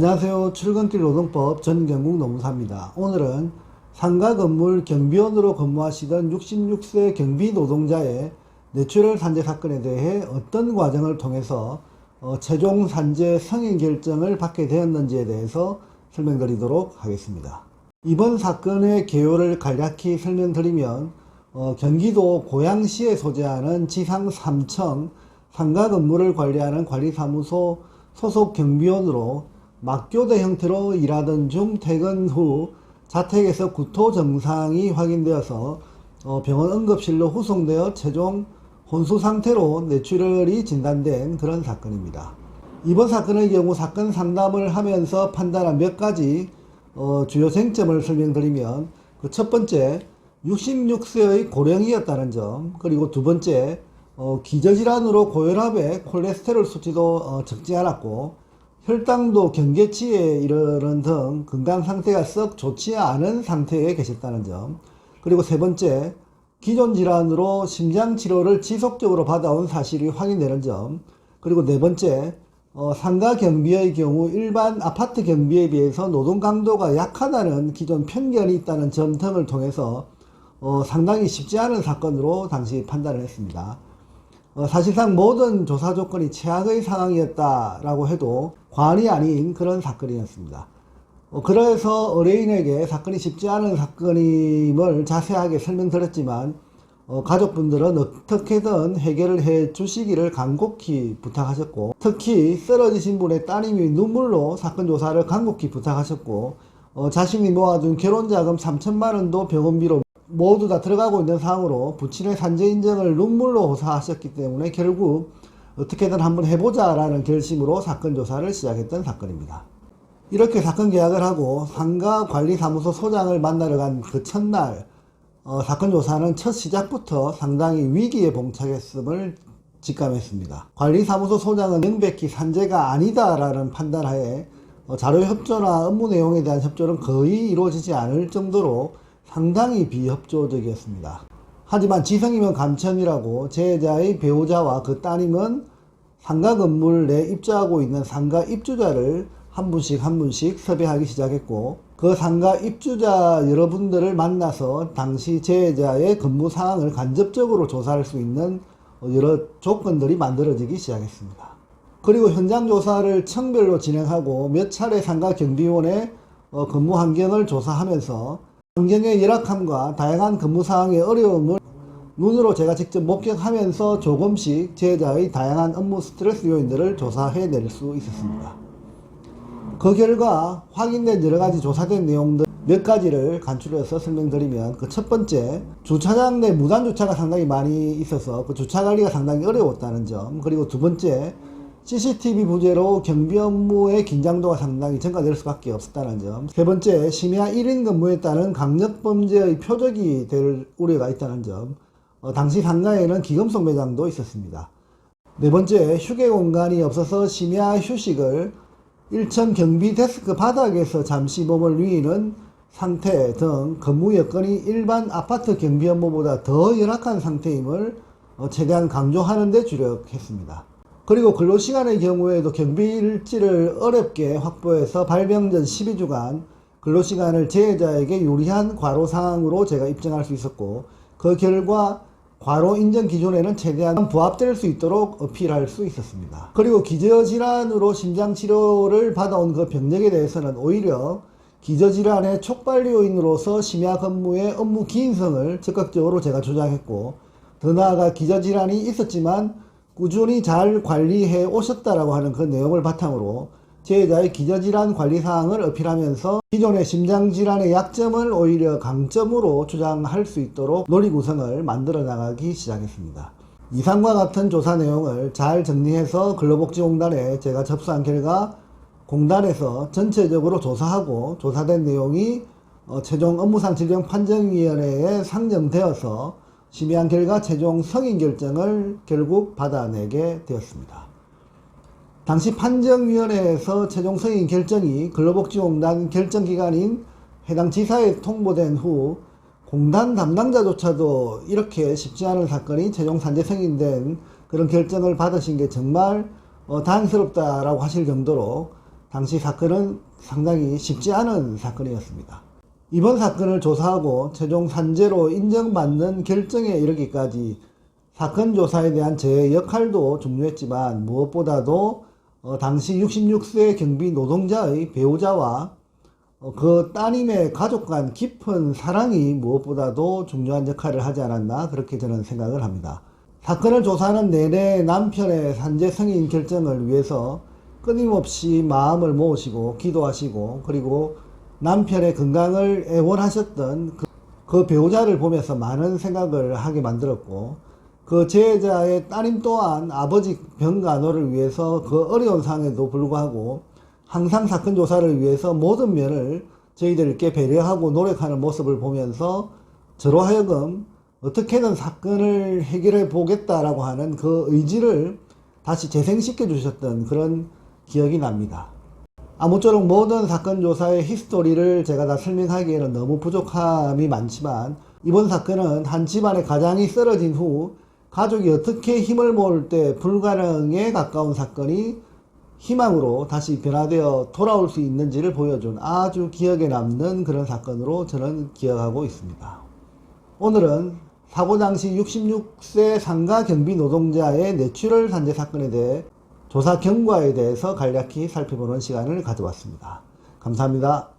안녕하세요. 출근길 노동법 전경국 노무사입니다. 오늘은 상가 건물 경비원으로 근무하시던 66세 경비 노동자의 뇌출혈 산재 사건에 대해 어떤 과정을 통해서 어, 최종 산재 승인 결정을 받게 되었는지에 대해서 설명드리도록 하겠습니다. 이번 사건의 개요를 간략히 설명드리면 어, 경기도 고양시에 소재하는 지상 3층 상가 건물을 관리하는 관리사무소 소속 경비원으로 막교대 형태로 일하던 중 퇴근 후 자택에서 구토 증상이 확인되어서 어, 병원 응급실로 후송되어 최종 혼수 상태로 뇌출혈이 진단된 그런 사건입니다. 이번 사건의 경우 사건 상담을 하면서 판단한 몇 가지 어, 주요 쟁점을 설명드리면 그 첫 번째 66세의 고령이었다는 점 그리고 두 번째 어, 기저질환으로 고혈압에 콜레스테롤 수치도 어, 적지 않았고 혈당도 경계치에 이르는 등 건강 상태가 썩 좋지 않은 상태에 계셨다는 점 그리고 세 번째 기존 질환으로 심장 치료를 지속적으로 받아온 사실이 확인되는 점 그리고 네 번째 어, 상가 경비의 경우 일반 아파트 경비에 비해서 노동 강도가 약하다는 기존 편견이 있다는 점 등을 통해서 어, 상당히 쉽지 않은 사건으로 당시 판단을 했습니다. 어, 사실상 모든 조사 조건이 최악의 상황이었다라고 해도 과언이 아닌 그런 사건이었습니다. 어, 그래서 의뢰인에게 사건이 쉽지 않은 사건임을 자세하게 설명드렸지만 어, 가족분들은 어떻게든 해결을 해 주시기를 간곡히 부탁하셨고 특히 쓰러지신 분의 따님이 눈물로 사건 조사를 간곡히 부탁하셨고 어, 자신이 모아둔 결혼자금 3천만 원도 병원비로 모두 다 들어가고 있는 상황으로 부친의 산재 인정을 눈물로 호소하셨기 때문에 결국 어떻게든 한번 해보자 라는 결심으로 사건 조사를 시작했던 사건입니다. 이렇게 사건 계약을 하고 상가 관리사무소 소장을 만나러 간 그 첫날 어, 사건 조사는 첫 시작부터 상당히 위기에 봉착했음을 직감했습니다. 관리사무소 소장은 명백히 산재가 아니다라는 판단하에 어, 자료 협조나 업무 내용에 대한 협조는 거의 이루어지지 않을 정도로 상당히 비협조적이었습니다. 하지만 지성이면 감천이라고 제자의 배우자와 그 따님은 상가 건물 내 입주하고 있는 상가 입주자를 한 분씩 한 분씩 섭외하기 시작했고 그 상가 입주자 여러분들을 만나서 당시 제자의 근무 상황을 간접적으로 조사할 수 있는 여러 조건들이 만들어지기 시작했습니다. 그리고 현장 조사를 청별로 진행하고 몇 차례 상가 경비원의 어, 근무 환경을 조사하면서 환경의 열악함과 다양한 근무 상황의 어려움을 눈으로 제가 직접 목격하면서 조금씩 제자의 다양한 업무 스트레스 요인들을 조사해낼 수 있었습니다. 그 결과 확인된 여러 가지 조사된 내용들 몇 가지를 간추려서 설명드리면 그 첫 번째 주차장 내 무단 주차가 상당히 많이 있어서 그 주차 관리가 상당히 어려웠다는 점 그리고 두 번째 CCTV 부재로 경비 업무의 긴장도가 상당히 증가될 수밖에 없었다는 점. 세 번째, 심야 1인 근무에 따른 강력 범죄의 표적이 될 우려가 있다는 점. 어, 당시 상가에는 기금속 매장도 있었습니다. 네 번째, 휴게 공간이 없어서 심야 휴식을 1천 경비 데스크 바닥에서 잠시 몸을 누이는 상태 등 근무 여건이 일반 아파트 경비 업무보다 더 열악한 상태임을 어, 최대한 강조하는 데 주력했습니다. 그리고 근로시간의 경우에도 경비일지를 어렵게 확보해서 발병 전 12주간 근로시간을 제자에게 유리한 과로 상황으로 제가 입증할 수 있었고 그 결과 과로 인정 기준에는 최대한 부합될 수 있도록 어필할 수 있었습니다. 그리고 기저질환으로 심장치료를 받아온 그 병력에 대해서는 오히려 기저질환의 촉발 요인으로서 심야 근무의 업무 기인성을 적극적으로 제가 주장했고 더 나아가 기저질환이 있었지만 꾸준히 잘 관리해 오셨다라고 하는 그 내용을 바탕으로 제자의 기저질환 관리 사항을 어필하면서 기존의 심장질환의 약점을 오히려 강점으로 주장할 수 있도록 논리 구성을 만들어 나가기 시작했습니다. 이상과 같은 조사 내용을 잘 정리해서 근로복지공단에 제가 접수한 결과 공단에서 전체적으로 조사하고 조사된 내용이 어, 최종 업무상 질병 판정위원회에 상정되어서 심의한 결과 최종 성인 결정을 결국 받아내게 되었습니다. 당시 판정위원회에서 최종 성인 결정이 근로복지공단 결정기관인 해당 지사에 통보된 후 공단 담당자조차도 이렇게 쉽지 않은 사건이 최종 산재 승인된 그런 결정을 받으신 게 정말 어, 다행스럽다라고 하실 정도로 당시 사건은 상당히 쉽지 않은 사건이었습니다. 이번 사건을 조사하고 최종 산재로 인정받는 결정에 이르기까지 사건 조사에 대한 제 역할도 중요했지만 무엇보다도 어, 당시 66세 경비 노동자의 배우자와 어, 그 따님의 가족 간 깊은 사랑이 무엇보다도 중요한 역할을 하지 않았나 그렇게 저는 생각을 합니다. 사건을 조사하는 내내 남편의 산재 승인 결정을 위해서 끊임없이 마음을 모으시고 기도하시고 그리고 남편의 건강을 애원하셨던 그, 그 배우자를 보면서 많은 생각을 하게 만들었고 그 제자의 따님 또한 아버지 병 간호를 위해서 그 어려운 상황에도 불구하고 항상 사건 조사를 위해서 모든 면을 저희들께 배려하고 노력하는 모습을 보면서 저로 하여금 어떻게든 사건을 해결해 보겠다라고 하는 그 의지를 다시 재생시켜 주셨던 그런 기억이 납니다. 아무쪼록 모든 사건 조사의 히스토리를 제가 다 설명하기에는 너무 부족함이 많지만 이번 사건은 한 집안의 가장이 쓰러진 후 가족이 어떻게 힘을 모을 때 불가능에 가까운 사건이 희망으로 다시 변화되어 돌아올 수 있는지를 보여준 아주 기억에 남는 그런 사건으로 저는 기억하고 있습니다. 오늘은 사고 당시 66세 상가 경비 노동자의 뇌출혈 산재 사건에 대해 조사 경과에 대해서 간략히 살펴보는 시간을 가져봤습니다. 감사합니다.